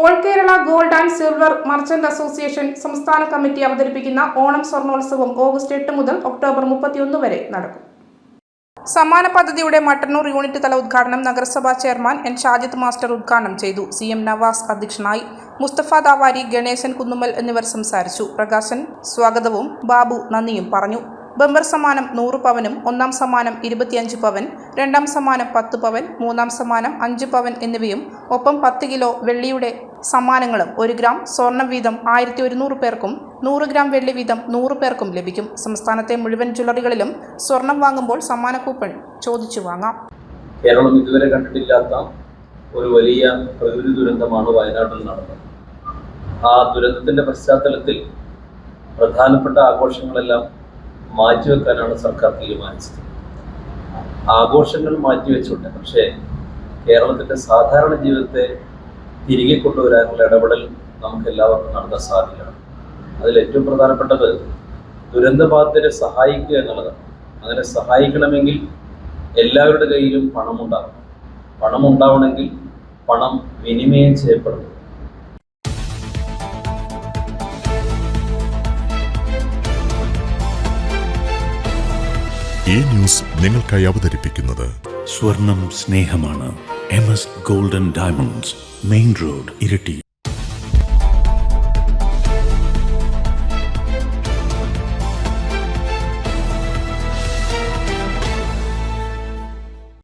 All Kerala gold and silver merchant association സംസ്ഥാന committee അവതരിപ്പിക്കുന്ന Onam സ്വർണോത്സവം August എട്ട് മുതൽ ഒക്ടോബർ മുപ്പത്തിയൊന്ന് വരെ നടക്കും. സമാന പദ്ധതിയുടെ മട്ടന്നൂർ യൂണിറ്റ് തല ഉദ്ഘാടനം നഗരസഭാ ചെയർമാൻ എൻ ഷാജിദ് മാസ്റ്റർ ഉദ്ഘാടനം ചെയ്തു. സി എം നവാസ് അധ്യക്ഷനായി മുസ്തഫ ദാവാരി ഗണേശൻ കുന്നുമ്മൽ എന്നിവർ സംസാരിച്ചു. പ്രകാശൻ സ്വാഗതവും ബാബു നന്ദിയും പറഞ്ഞു. ബമ്പർ സമ്മാനം നൂറ് പവനും ഒന്നാം സമ്മാനം ഇരുപത്തിയഞ്ച് പവൻ രണ്ടാം സമ്മാനം പത്ത് പവൻ മൂന്നാം സമ്മാനം അഞ്ച് പവൻ എന്നിവയും ഒപ്പം പത്ത് കിലോ വെള്ളിയുടെ സമ്മാനങ്ങളും ഒരു ഗ്രാം സ്വർണം വീതം ആയിരത്തി ഒരുന്നൂറ് പേർക്കും നൂറ് ഗ്രാം വെള്ളി വീതം നൂറ് പേർക്കും ലഭിക്കും. സംസ്ഥാനത്തെ മുഴുവൻ ജ്വല്ലറികളിലും സ്വർണം വാങ്ങുമ്പോൾ സമ്മാന കൂപ്പൺ ചോദിച്ചു വാങ്ങാം. കേരളം ഇതുവരെ കണ്ടിട്ടില്ലാത്ത ഒരു വലിയ പ്രകൃതി ദുരന്തമാണ് വയനാട്ടിൽ നടന്നത്. ആ ദുരന്തത്തിന്റെ പശ്ചാത്തലത്തിൽ പ്രധാനപ്പെട്ട ആഘോഷങ്ങളെല്ലാം മാറ്റിവെക്കാനാണ് സർക്കാർ തീരുമാനിച്ചത്. ആഘോഷങ്ങൾ മാറ്റിവെച്ചുണ്ട് പക്ഷേ കേരളത്തിന്റെ സാധാരണ ജീവിതത്തെ തിരികെ കൊണ്ടുവരാനുള്ള ഇടപെടൽ നമുക്ക് എല്ലാവർക്കും നടത്താൻ സാധിക്കണം. അതിൽ ഏറ്റവും പ്രധാനപ്പെട്ടത് ദുരന്തബാധിതരെ സഹായിക്കുക എന്നുള്ളതാണ്. അങ്ങനെ സഹായിക്കണമെങ്കിൽ എല്ലാവരുടെ കയ്യിലും പണമുണ്ടാകും പണം ഉണ്ടാവണമെങ്കിൽ പണം വിനിമയം ചെയ്യപ്പെടും ഈ ന്യൂസ് നിങ്ങൾക്കായി അവതരിപ്പിക്കുന്നത് സ്വർണം സ്നേഹമാണ്. M S golden diamonds main road ഇരട്ടി